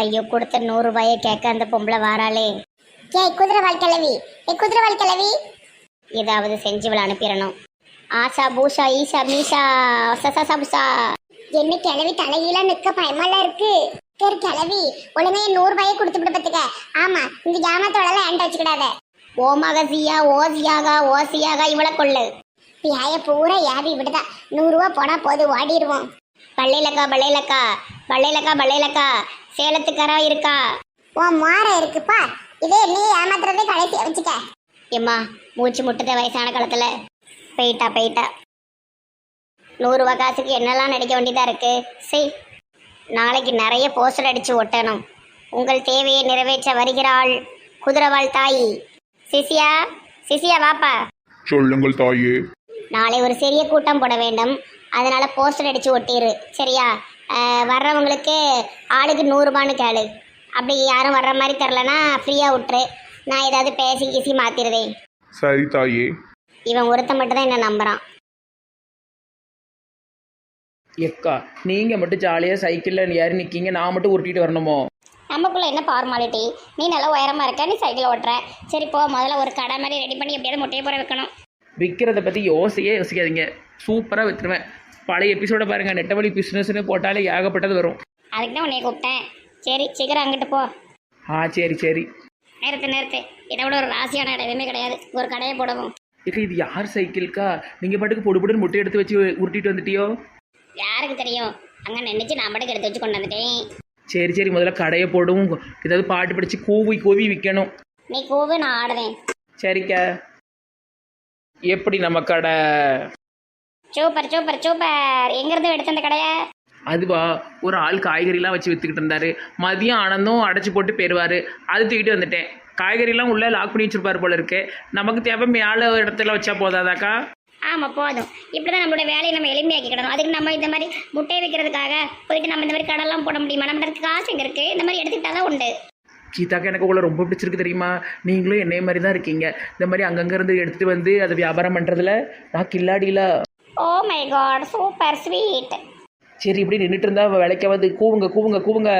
ஐயோ கொடுத்த நூறு ரூபாயை கேட்க அந்த பொம்பளை வாராளே. ஏய் குதிரைவால் கிளவி ஏ குதிரைவால் கிளவி ஏதாவது செஞ்சு இவளை அனுப்பிடணும். ஆஷா பூஷா ஈஷா மீஷா சசா சபுசா என்ன கிளவி தலையில நிக்க பயமால இருக்கு. சரி கிளவி ஒழுங்கா என் நூறு ரூபாயை கொடுத்து விட பத்துக்க ஆமா இந்த ஜாமத்தோட எல்லாம் என்கிட்ட வச்சுக்கிடாத. ஓமாக சியா ஓசியாகா ஓசியாகா இவ்வளவு கொள்ளு. பியாய பூரா யாவி விடுதா நூறுரூவா போனா போது ஓடிடுவோம் பள்ளையிலக்கா பள்ளையிலக்கா பள்ளையிலக்கா பள்ளையிலக்கா சேலத்துக்காரா இருக்கா? உன் மாற இருக்குப்பா இதே நீ ஏமாத்துறதே கடைசியா வச்சுக்க. எம்மா மூச்சு முட்டுத வயசான காலத்துல. போயிட்டா போயிட்டா. நூறுரூவா காசுக்கு என்னெல்லாம் நடிக்க வேண்டியதா இருக்கு? சரி நாளைக்கு நிறைய போஸ்டர் அடிச்சு ஒட்டணும். உங்கள் தேவையை நிறைவேற்ற வருகிறாள் குதிரவாள் தாயி. சிசியா சிசியா வாப்பா. சொல்லுங்கள் தாயே. நாளை ஒரு சிறிய கூட்டம் போட வேண்டும். அதனால போஸ்டர் அடிச்சு ஒட்டிரு. சரியா? வர்றவங்களுக்கு ஆளுக்கு நூறுரூபான்னு கேளு. அப்படி யாரும் வர்ற மாதிரி தெரிலனா ஃப்ரீயாக விட்டுரு. நான் ஏதாவது பேசி கீசி மாற்றிடுதேன் சரி தாயே. இவன் ஒருத்தன் மட்டும் தான் என்ன நம்புறான். எக்கா நீங்கள் மட்டும் ஜாலியாக சைக்கிளில் ஏறி நிற்கீங்க நான் மட்டும் உருட்டிட்டு வரணுமோ? நமக்குள்ள என்ன ஃபார்மாலிட்டி நீ நல்லா உயரமா இருக்க நீ சைக்கிள் ஓட்டுற. சரி போ முதல்ல ஒரு கடை மாதிரி ரெடி பண்ணி எப்படியாவது முட்டையை போற வைக்கணும். விற்கிறத பற்றி யோசியே யோசிக்காதீங்க. சூப்பராக விற்றுருவேன் பழைய எபிசோட பாருங்கள் நெட்டவழி பிஸ்னஸ்னு போட்டாலே ஏகப்பட்டது வரும். அதுக்கு தான் உன்னைய கூப்பிட்டேன். சரி சீக்கிரம் அங்கிட்டு போ. ஆ சரி சரி. நிறுத்து நிறுத்து. இதை விட ஒரு ராசியான இடம் எதுவுமே கிடையாது. ஒரு கடையை போடவும். ஏக்கா இது யார் சைக்கிள்க்கா? நீங்கள் பாட்டுக்கு பொடு பொடுன்னு முட்டை எடுத்து வச்சு உருட்டிட்டு வந்துட்டியோ? யாருக்கு தெரியும்? அங்கே நினைச்சு நான் பாட்டுக்கு எடுத்து வச்சு கொண்டு வந்துட்டேன். சரி சரி. முதல்ல கடையை போடும் ஏதாவது பாட்டு படித்து கூவி கூவி விற்கணும் நீ கூவு நான் ஆடுவேன். சரிக்கா. எப்படி நம்ம கடை? Super super super. எங்கிருந்து எடுத்த அந்த கடையை? அதுவா ஒரு ஆள் காய்கறிலாம் வச்சு வித்துக்கிட்டு இருந்தாரு. மதியம் ஆனந்தும் அடைச்சி போட்டு போயிடுவாரு அது தூக்கிட்டு வந்துட்டேன். காய்கறிலாம் உள்ளே லாக் பண்ணி வச்சிருப்பாரு போல இருக்கு. நமக்கு தேவை மேலே இடத்துல வச்சா போதாதாக்கா? ஆமாம் போதும். இப்படி தான் நம்மளோட வேலையை நம்ம எளிமையாக்கிக்கிடணும். அதுக்கு நம்ம இந்த மாதிரி முட்டையை வைக்கிறதுக்காக போயிட்டு நம்ம இந்த மாதிரி கடைலாம் போட முடியுமா? நம்மளுக்கு காசு எங்கே இருக்குது இந்த மாதிரி எடுத்துக்கிட்டா தான் உண்டு. கீதாக்கா எனக்கு உங்களை ரொம்ப பிடிச்சிருக்கு தெரியுமா? நீங்களும் என்னைய மாதிரி தான் இருக்கீங்க. இந்த மாதிரி அங்கங்க இருந்து எடுத்துட்டு வந்து அதை வியாபாரம் பண்ணுறதுல நான் கில்லாடியில oh my God super sweet சரி இப்படி நின்றுட்டு இருந்தா விளைக்காவது கூவுங்க கூவுங்க கூவுங்க.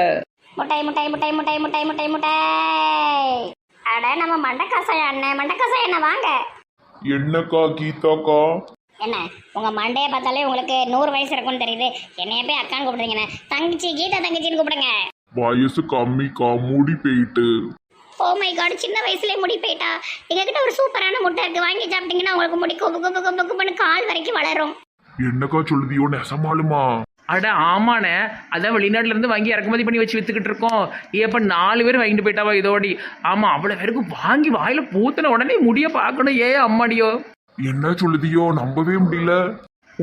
முட்டை முட்டை முட்டை முட்டை முட்டை முட்டை முட்டை அட நம்ம மண்டக்காசாய அண்ணன் மண்டக்காசாய அண்ணன் வாங்க. என்னக்கா கீதாக்கா? என்ன உங்க மண்டையை பார்த்தாலே உங்களுக்கு நூறு வயசு இருக்கும்னு தெரியுது. என்னைய போய் அக்கான்னு கூப்பிடுறீங்கண்ணே. தங்கச்சி கீதா தங்கச்சின்னு கூப்பிடுங்க. வயசு கம்மிக்கா முடி போயிட்டு. ஓ மை காட் சின்ன வயசுலயே முடி போயிட்டா. எங்ககிட்ட ஒரு சூப்பரான முட்டை இருக்கு. வாங்கி சாப்பிட்டீங்கன்னா உங்களுக்கு முடி கொப்பு கொப்பு கொப்பு கொப்புன்னு கால் வரைக்கும் வளரும். என்னக்கா சொல்லுதியோ? நெசமாலுமா? அட ஆமாண்ணே. அதான் வெளிநாட்டுல இருந்து வாங்கி இறக்குமதி பண்ணி வச்சு வித்துக்கிட்டு இருக்கோம். ஏப்ப நாலு பேர் வாங்கிட்டு போயிட்டாவா இதோடி? ஆமா அவ்வளவு பேருக்கு வாங்கி வாயில பூத்தின உடனே முடிய பார்க்கணும். ஏ அம்மாடியோ. என்ன சொல்லுதியோ? நம்பவே முடியல.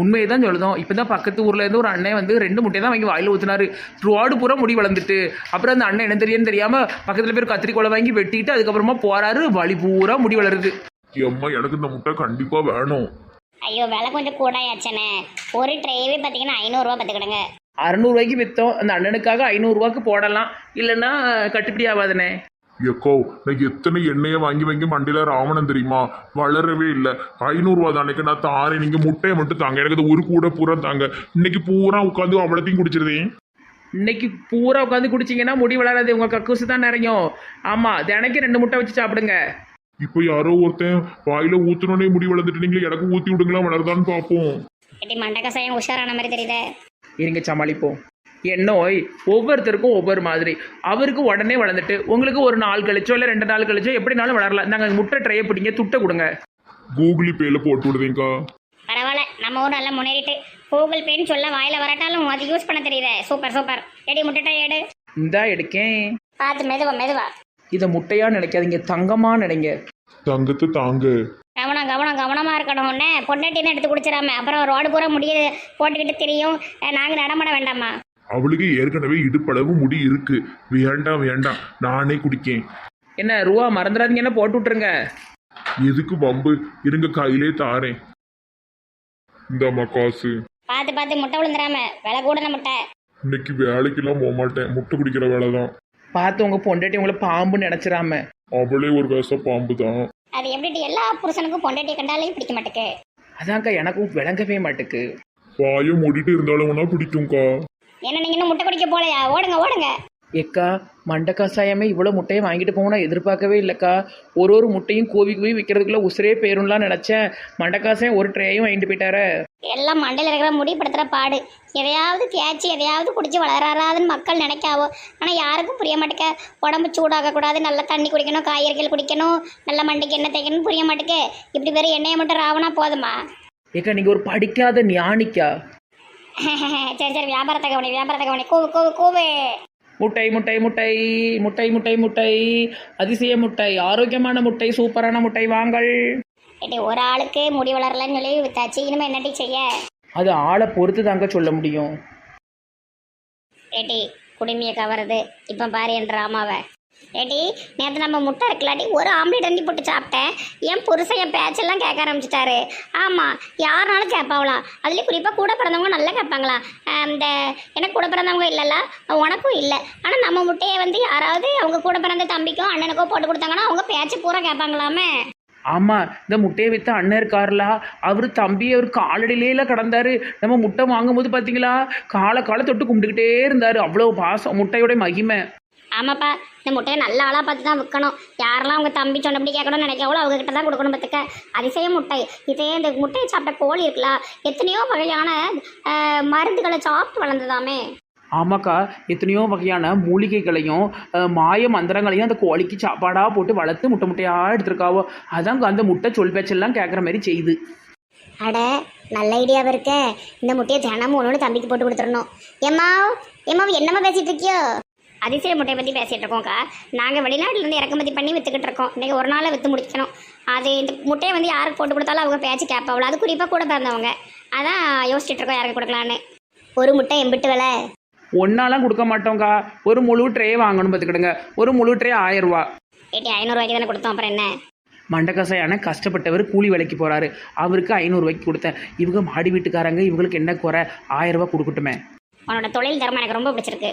உண்மையை தான் சொல்லுதோம். இப்போ தான் பக்கத்து ஊர்ல இருந்து ஒரு அண்ணன் வந்து ரெண்டு முட்டையை தான் வாங்கி வாயில ஊத்துனாரு. ரோடு பூரா முடி வளர்ந்துட்டு. அப்புறம் அந்த அண்ணன் என்ன தெரியாம பக்கத்துல பேர் கத்திரிக்கோலை வாங்கி வெட்டிட்டு அதுக்கப்புறமா போறாரு. வழி பூரா முடி வளருது. அம்மா எனக்கு இந்த முட்டை கண்டிப்பா வேணும். ஐயோ விலை கொஞ்சம் கூடாயாச்சனே. ஒரு ட்ரேவே பார்த்தீங்கன்னா ஐநூறுரூவா பார்த்துக்கிடுங்க அறநூறுவாய்க்கு விற்றோம் அந்த அண்ணனுக்காக ஐநூறுரூவாக்கு போடலாம். இல்லைன்னா கட்டுப்படி ஆகாதுண்ணே எக்கோ நான் எத்தனை எண்ணெயை வாங்கி வாங்கி மண்டியில ராவணன் தெரியுமா? வளரவே இல்லை. ஐநூறுரூவா தானேக்கு நான் தாரேன் நீங்க முட்டையை மட்டும் தாங்க. எனக்கு ஒரு கூட பூரா தாங்க. இன்னைக்கு பூரா உட்காந்து அவ்வளோத்தையும் குடிச்சிருதேன் இன்னைக்கு பூரா உட்காந்து குடிச்சிங்கன்னா முடி வளராது உங்கள் கக்கூசு தான் நிறையும். ஆமாம் தினைக்கு ரெண்டு முட்டை வச்சு சாப்பிடுங்க. இப்போ யாரோ ஒருத்தன் வாயில ஊத்துனோடனே முடி வளர்ந்துட்டு நீங்களே எனக்கு ஊத்தி விடுங்களா வளருதான்னு பார்ப்போம். மண்டக்கசாயம் உஷாரான மாதிரி தெரியுதே. இருங்க சமாளிப்போம். என் நோய் ஒவ்வொருத்தருக்கும் ஒவ்வொரு மாதிரி. அவருக்கு உடனே வளர்ந்துட்டு உங்களுக்கு ஒரு நாள் கழிச்சோ இல்லை ரெண்டு நாள் கழிச்சோ எப்படினாலும் வளரலாம். நாங்கள் முட்டை ட்ரையை பிடிங்க துட்டை கொடுங்க. கூகுளி பேல போட்டு விடுதேங்க்கா பரவாயில்ல நம்ம ஊர் நல்லா முன்னேறிட்டு கூகுள் பேன்னு சொல்ல வாயில வரட்டாலும் அது யூஸ் பண்ண தெரியுதே. Super super. எடி முட்டை எடு. இந்தா எடுக்கேன். பார்த்து மெதுவா மெதுவா. இதை முட்டையா நினைக்காதீங்க தங்கமா நினைங்க. தங்கத்தை தாங்க. கவனம் கவனம் கவனமா இருக்கணும். உடனே பொண்டாட்டின்னு எடுத்து குடிச்சிடாம. அப்புறம் ரோடு பூரா முடிய போட்டுக்கிட்டு தெரியும். நாங்கள் நடமாட வேண்டாமா? அவளுக்கு ஏற்கனவே இடுப்பளவு முடி இருக்கு. வேண்டாம் வேண்டாம். நானே குடிக்கேன். என்ன ரூபா மறந்துடாதீங்கன்னா போட்டு விட்ருங்க எதுக்கு பம்பு இருங்க கையிலே தாரேன். இந்தாம்மா காசு. பார்த்து பார்த்து முட்டை விழுந்துடாம. விலை கூடன முட்டை. இன்னைக்கு வேலைக்கெல்லாம் போக மாட்டேன். முட்டை குடிக்கிற வேலை தான். பார்த்து உங்கள் பொண்டாட்டி உங்களை பாம்புன்னு நினச்சிடாம. அவளே ஒரு விஷ பாம்பு தான். அது எப்படி எல்லா புருஷனுக்கும் பொண்டாட்டியை கண்டாலே பிடிக்க மாட்டேக்கு? அதான்க்கா எனக்கும் விளங்கவே மாட்டுக்கு. வாயை மூடிட்டு இருந்தாலும் பிடிக்கும்க்கா என்ன நீங்க இன்னும் முட்டை குடிக்க போலையா? ஓடுங்க ஓடுங்க. ஏக்கா மண்டை கசாயமே இவ்வளோ முட்டையை வாங்கிட்டு போகணும் எதிர்பார்க்கவே இல்லைக்கா. ஒரு ஒரு முட்டையும் கோவி கோவி விற்கிறதுக்குள்ள உசுரே போயிரும்லாம் நினச்சேன். மண்டை காசாயம் ஒரு ட்ரேயும் வாங்கிட்டு போயிட்டாரே. எல்லாம் மண்டையில் இருக்கிற முடிப்படுத்துகிற பாடு. எதையாவது தேய்ச்சி எதையாவது குடிச்சு வளராதுன்னு மக்கள் நினைக்காவோ. ஆனால் யாருக்கும் புரிய மாட்டேக்க. உடம்பு சூடாகக்கூடாது நல்லா தண்ணி குடிக்கணும் காய்கறிகள் குடிக்கணும் நல்ல மண்டைக்கு எண்ணெய் தேய்க்கணும் புரிய மாட்டேக்க. இப்படி வெறும் எண்ணெயை மட்டும் ராவனா போதுமா? ஏக்கா நீங்கள் ஒரு படிக்காத ஞானிக்கா. சரி சரி வியாபாரத்தை கவனி வியாபாரத்தை கவனி. கூவு கூவு கூவு. முட்டை முட்டை முட்டை முட்டை முட்டை முட்டை. அதிசய முட்டை ஆரோக்கியமான முட்டை சூப்பரான முட்டை வாங்கள். ஏட்டி ஒரு ஆளுக்கு முடி வளரலன்னு சொல்லி வித்தாச்சு. இனிமே என்னட்டி செய்ய? அது ஆளை பொறுத்து தாங்க சொல்ல முடியும். ஏட்டி குடுமியை கவருது. இப்போ பாரு என் ட்ராமாவை. ஏடி நேற்று நம்ம முட்டை இருக்கலாட்டி ஒரு ஆம்லேட் அண்டி போட்டு சாப்பிட்டேன். என் புருஷன் என் பேச்செல்லாம் கேட்க ஆரம்பிச்சிட்டாரு. ஆமாம் யாருனாலும் கேட்பாவலாம் அதுலேயும் குறிப்பாக கூட பிறந்தவங்க நல்லா கேட்பாங்களா? இந்த எனக்கு கூட பிறந்தவங்க இல்லைல்ல? உனக்கும் இல்லை. ஆனால் நம்ம முட்டையை வந்து யாராவது அவங்க கூட பிறந்த தம்பிக்கோ அண்ணனுக்கோ போட்டு கொடுத்தாங்கன்னா அவங்க பேச்சு பூரா கேட்பாங்களாமே? ஆமாம் இந்த முட்டையை விற்ற அண்ணன் இருக்கார்லா? அவர் தம்பி அவர் காலடியில கிடந்தாரு. நம்ம முட்டை வாங்கும்போது பார்த்தீங்களா காலை காலை தொட்டு கும்பிட்டுக்கிட்டே இருந்தார். அவ்வளோ பாசம் முட்டையோட மகிமை. ஆமாப்பா இந்த முட்டையை நல்ல ஆளாக பார்த்து தான் விற்கணும். யாரெல்லாம் அவங்க தம்பி சொன்னபடி கேட்கணும்னு நினைக்காவளோ அவங்க கிட்ட தான் கொடுக்கணும் பார்த்துக்க. அதிசய முட்டை. இதே இந்த முட்டையை சாப்பிட்ட கோழி இருக்குல்ல எத்தனையோ வகையான மருந்துகளை சாப்பிட்டு வளர்ந்ததாமே. ஆமாக்கா எத்தனையோ வகையான மூலிகைகளையும் மாய மந்திரங்களையும் அந்த கோழிக்கு சாப்பாடாக போட்டு வளர்த்து முட்டை முட்டையாக எடுத்திருக்காவோ. அதான் அந்த முட்டை சொல் பேச்செல்லாம் கேட்குற மாதிரி செய்யுது. அட நல்ல ஐடியாவும் இருக்க. இந்த முட்டையை தினமும் ஒன்று தம்பிக்கு போட்டு கொடுத்துடணும். ஏம்மா ஏம்மா என்னம்மா பேசிட்டு இருக்கியோ? அதிசய முட்டையை பற்றி பேசிகிட்டு இருக்கோம்க்கா. நாங்கள் வெளிநாட்டிலேருந்து இறக்குமதி பண்ணி விற்றுக்கிட்டு இருக்கோம். இன்றைக்கி ஒரு நாளில் விற்று முடிக்கணும். அது இந்த முட்டையை வந்து யாருக்கு போட்டு கொடுத்தாலும் அவங்க பேச்சு கேட்பாவளோ. அது குறிப்பாக கூட பிறந்தவங்க. அதான் யோசிச்சுட்டு இருக்கோம் யாருக்கு கொடுக்கலான்னு ஒரு முட்டை எம்பிட்டு விலை? ஒன்னாலாம் கொடுக்க மாட்டோங்க்கா ஒரு முழு ட்ரே வாங்கணும் பார்த்துக்கிடுங்க. ஒரு முழு ட்ரே ஆயிரம் ரூபா ஏட்டி ஐநூறுரூவாய்க்கு தானே கொடுத்தோம். அப்புறம் என்ன? மண்டக்கசாயான கஷ்டப்பட்டவர் கூலி வேலைக்கு போகிறாரு அவருக்கு ஐநூறுரூவாய்க்கு கொடுத்தேன். இவங்க மாடி வீட்டுக்காரங்க இவங்களுக்கு என்ன குறை? ஆயிரம் ரூபாய் கொடுக்கட்டுமே. உன்னோட தொழில் தரம் எனக்கு ரொம்ப பிடிச்சிருக்கு.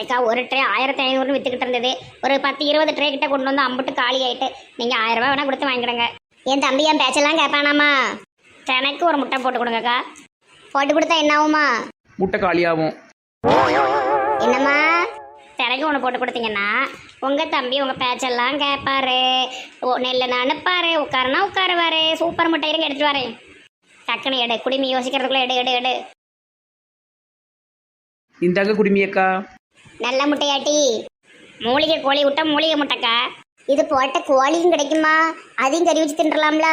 ஏக்கா ஒரு ட்ரே ஆயிரத்தி ஐநூறுனு வித்துக்கிட்டு இருந்தது. ஒரு பத்து இருபது ட்ரே கிட்ட கொண்டு வந்து அம்புட்டு காலி ஆயிட்டு. நீங்கள் ஆயிரம் ரூபாய் வேணா கொடுத்து வாங்கிடுங்க. என் தம்பி என் பேச்செல்லாம் கேட்பானாமா? எனக்கு ஒரு முட்டை போட்டு கொடுங்கக்கா. போட்டு கொடுத்தா என்ன ஆகுமா முட்டை காலியாகும். என்னம்மா? திரைக்கு ஒன்று போட்டு கொடுத்தீங்கன்னா உங்கள் தம்பி உங்கள் பேச்செல்லாம் கேட்பாரு. நெல்லுன்னு அனுப்பாரு. உட்காருனா உட்காருவாரு. சூப்பர் முட்டை இருங்க எடுத்துட்டு வரேன். டக்குன்னு எடு. குடிமி யோசிக்கிறதுக்குள்ள எடு எடு எடு. இந்தாங்க குடுமியக்கா. நல்ல முட்டையாட்டி. மூலிகை கோழி விட்டா மூலிகை முட்டைக்கா? இது போட்ட கோழியும் கிடைக்குமா? அதையும் கறி வச்சு தின்றலாம்ல.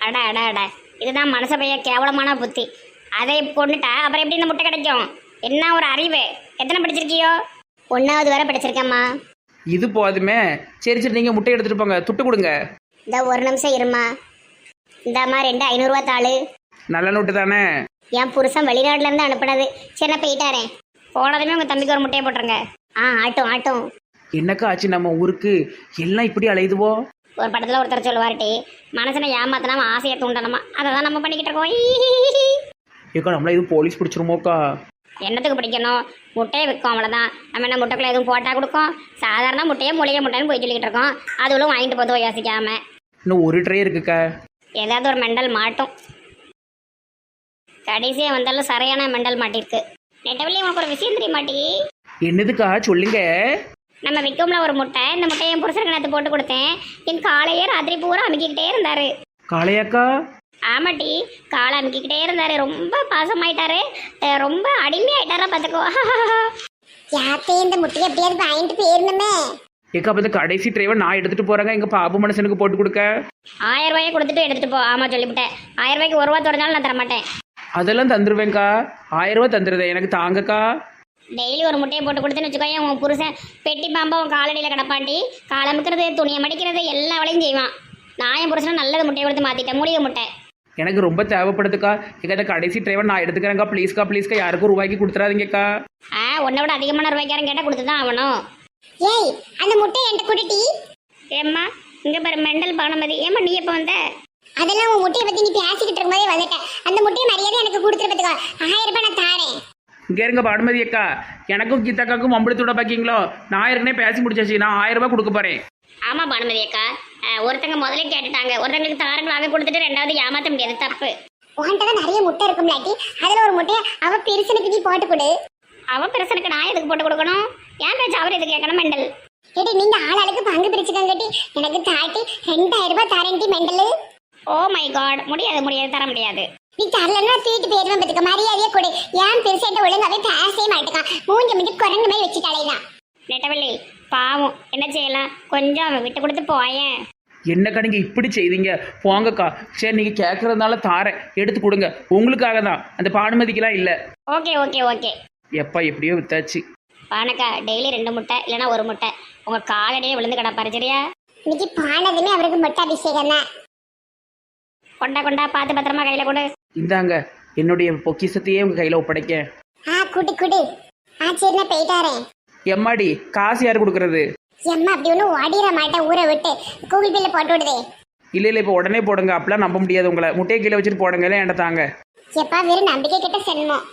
அட அட அட. இதுதான் மனச பைய கேவலமான புத்தி. அதை கொண்டுட்டா அப்புறம் எப்படி இந்த முட்டை கிடைக்கும்? என்ன ஒரு அறிவு? எத்தனை படிச்சிருக்கியோ? ஒன்றாவது வரை படிச்சிருக்கேம்மா. இது போதுமே. சரி சரி நீங்கள் முட்டை எடுத்துகிட்டு போங்க. துட்டு கொடுங்க. இந்த ஒரு நிமிஷம் இருமா இந்தாம்மா ரெண்டு ஐநூறுரூவா தாளு. நல்ல நோட்டு தானே? என் புருஷன் வெளிநாட்டுல இருந்து அனுப்புனது. சரி நான் போயிட்டாரே போனதுமே உங்கள் தம்பிக்கு ஒரு முட்டையை போட்டுருங்க. ஆ ஆட்டும் ஆட்டும். என்னக்கா ஆச்சு? நம்ம ஊருக்கு எல்லாம் இப்படி அலையுதுவோ? ஒரு படத்தில் ஒருத்தர் சொல்லுவார்ட்டி மனசனை ஏமாத்தினாம ஆசையை தூண்டணுமா அதை தான் நம்ம பண்ணிக்கிட்டு இருக்கோம். ஏக்கா நம்மள எதுவும் போலீஸ் பிடிச்சிருமோக்கா? என்னத்துக்கு பிடிக்கணும்? முட்டையை விற்கும் அவ்வளோதான் நம்ம என்ன முட்டைக்குள்ள எதுவும் போட்டால் கொடுக்கும்? சாதாரண முட்டையை மூலிகை முட்டைன்னு போய் சொல்லிக்கிட்டு இருக்கோம். அதுவும் வாங்கிட்டு போதும் யோசிக்காம. இன்னும் ஒரு ட்ரே இருக்குக்கா. ஏதாவது ஒரு மெண்டல் மாட்டும். கடைசியாக வந்தாலும் சரியான மெண்டல் மாட்டிருக்கு. நெட்டவள்ளி உனக்கு ஒரு விஷயம் தெரிய மாட்டி என்னதுக்கா சொல்லுங்க. நம்ம விற்கும்ல ஒரு முட்டை இந்த முட்டையை என் புருஷனுக்கு நேற்று போட்டு கொடுத்தேன். என் காலையே ராத்திரி பூரா அமுக்கிக்கிட்டே இருந்தாரு. காளையாக்கா? ஆமாட்டி காலை அமுக்கிக்கிட்டே இருந்தாரு. ரொம்ப பாசமாயிட்டாரு. அஹ் ரொம்ப அடிமையாயிட்டாரா பார்த்துக்கோ யாத்தே இந்த முட்டையை எப்படியாவது வாங்கிட்டு போயிருந்தமே ஏக்கா அப்போ இந்த கடைசி ட்ரைவை நான் எடுத்துகிட்டு போகிறேங்க எங்கள் பாபு மனுஷனுக்கு போட்டு கொடுக்க? ஆயிரம் ரூபாயை கொடுத்துட்டு எடுத்துட்டு போ. ஆமா சொல்லிவிட்டேன். ஆயிரம் ரூபாய்க்கு ஒரு ரூபா தொடர்ந்தாலும் நான் தர மாட்டேன் அதெல்லாம் தந்துருவேங்க்கா ஆயிரம் ரூபா தந்துருதேன் எனக்கு தாங்கக்கா. டெய்லி ஒரு முட்டையை போட்டு கொடுத்துன்னு வச்சுக்கோயேன் உன் புருஷன் பெட்டி பாம்பா உன் காலடியில் கிடப்பாண்டி காலை அமுக்கிறது துணியை மடிக்கிறது எல்லா வேலையும் செய்வான். நான் என் புருஷனை நல்லது முட்டையை கொடுத்து மாற்றிட்டேன் மூலிகை முட்டை. எனக்கு ரொம்ப தேவைப்படுதுக்கா. எங்க கடைசி ட்ரைவை நான் எடுத்துக்கிறேங்க்கா ப்ளீஸ்க்கா ப்ளீஸ்க்கா யாருக்கும் ரூபாய்க்கு கொடுத்துறாதீங்கக்கா. ஆ உன்னை விட அதிகமான ரூபாய்க்காரன் கேட்டால் கொடுத்து தான் ஆகணும். ஏய் அந்த முட்டையை என்கிட்ட குடிட்டி ஏம்மா இங்கே பாரு மெண்டல் பானுமதி. ஏம்மா நீ எப்போ வந்த? அதெல்லாம் உன் முட்டையை பத்தி நீ பேசிக்கிட்டு இருக்கும்போதே வந்துட்டேன். அந்த முட்டையை மரியாதை எனக்கு கொடுத்துட்டு பார்த்துக்கோ ஆயிரம் ரூபாய் நான் தாரேன். இங்கே இருங்க பானுமதி அக்கா. எனக்கும் கீதாக்காக்கும் மம்பளத்தோட பாக்கீங்களோ? நான் ஏற்கனவே பேசி முடிச்சாச்சு. நான் ஆயிரம் ரூபாய் கொடுக்க போறேன். ஆமாம் பானுமதி அக்கா. அஹ், ஒருத்தங்க முதல்ல கேட்டுட்டாங்க. ஒருத்தங்களுக்கு தாரங்களாக கொடுத்துட்டு ரெண்டாவது ஏமாற்ற முடியாது. தப்பு. உன்கிட்ட தான் நிறைய முட்டை இருக்கும்லாட்டி அதுல ஒரு முட்டையை அவ பெருசனுக்கு நீ போட்டு கொடு. அவன் பிரச்சனைக்கு நான் எதுக்கு போட்டு கொடுக்கணும்? ஏன் பேச்சு அவர் இது கேட்கணும் மெண்டல்? ஏடி நீங்க ஆளாளுக்கு பங்கு பிரிச்சுக்கங்கட்டி எனக்கு தாட்டி ரெண்டாயிரம் ரூபாய் தரேன்டி மெண்டலு. ஓ மை காட் முடியாது முடியாது தர முடியாது. நீ தரலன்னா தூக்கிட்டு போயிருவேன் பத்துக்க. மரியாதையே கொடு. ஏன் பெருசாட்ட ஒழுங்காவே பேசவே மாட்டேக்கான் மூஞ்சி மட்டும் குரங்கு மாதிரி வச்சு தலைதான் நெட்டவள்ளி பாவம். என்ன செய்யலாம்? கொஞ்சம் அவன் விட்டு கொடுத்து போயேன். என்னக்கா நீங்கள் இப்படி செய்தீங்க போங்கக்கா. சரி நீங்கள் கேட்குறதுனால தாரேன். எடுத்து கொடுங்க. உங்களுக்காக தான். அந்த பானுமதிக்கெலாம் இல்லை. Okay okay okay. எப்பா எப்படியோ வித்தாச்சு. பானக்கா டெய்லி ரெண்டு முட்டை இல்லைன்னா ஒரு முட்டை. உங்க காலடியே விழுந்து கிடப்பாரு சரியா? இன்னைக்கு பானதுமே அவருக்கு மொட்டை அபிஷேகம் தான் கொண்டா கொண்டா பார்த்து பத்திரமா கையில கொடு. இந்தாங்க என்னுடைய பொக்கிஷத்தையே உங்கள் கையில் ஒப்படைக்க. ஆ குடு குடு. ஆ சரி நான் போயிட்டாரேன் எம்மாடி காசு யார் கொடுக்குறது? எம்மா அப்படி ஒன்றும் ஓடிட மாட்டேன் ஊரை விட்டு. கூகுள் பேல போட்டு விடுதே. இல்லை இல்லை இப்போ உடனே போடுங்க அப்பெல்லாம் நம்ப முடியாது உங்களை. முட்டையை கீழே வச்சுட்டு போடுங்க இல்லை என்கிட்ட தாங்க. எப்பா வெறும் நம்பிக்கை கிட்ட சென்மம்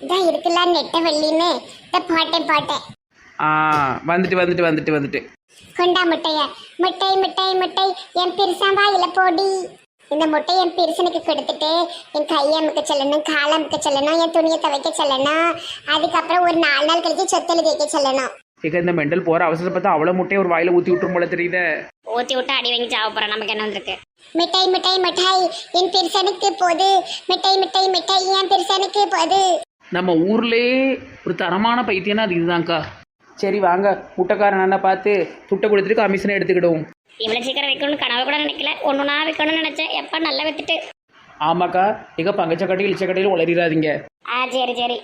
இதான் இருக்குல்ல நெட்ட வெள்ளின்னு. இந்த போட்டேன் போட்டேன். ஆ வந்துட்டு வந்துட்டு வந்துட்டு வந்துட்டு. கொண்டா முட்டைய. முட்டை முட்டை முட்டை. என் பெருசாம்பா இல போடி இந்த முட்டை என் பெருசனுக்கு கொடுத்துட்டு என் கையை அமுக்க சொல்லணும் காலை அமுக்க சொல்லணும் என் துணியை துவைக்க சொல்லணும். அதுக்கப்புறம் ஒரு நாலு நாள் கழிச்சு சொத்தல் தேய்க்க சொல்லணும். இக்க இந்த மெண்டல் போகிற அவசரத்தை பார்த்தா அவ்வளோ முட்டையை ஒரு வாயில் ஊற்றி விட்டுரும் போல தெரியுதே. ஊத்தி விட்டு அடி வாங்கி சாவ போறேன். நமக்கு என்ன வந்திருக்கு? மிட்டாய் மிட்டாய் மிட்டாய். என் பெருசனுக்கு போது. மிட்டாய் மிட்டாய் மிட்டாய். என் பெருசனுக்கு போது. நம்ம ஊர்லேயே ஒரு தரமான பைத்தியம்னா அது இதுதான்க்கா. சரி வாங்க. முட்டைக்காரன் பார்த்து துட்டை கொடுத்துட்டு கமிஷனை எடுத்துக்கிடுவோம். இவ்வளவு சீக்கிரம் வைக்கணும்னு கனவு கூட நினைக்கல. ஒண்ணுனா வைக்கணும்னு நினைச்சேன். எப்ப நல்லா வித்துட்டு? ஆமாக்கா எங்க பங்கச்சக்கட்டையில் இச்சக்கட்டையில் உளறிடாதீங்க. ஆ சரி சரி.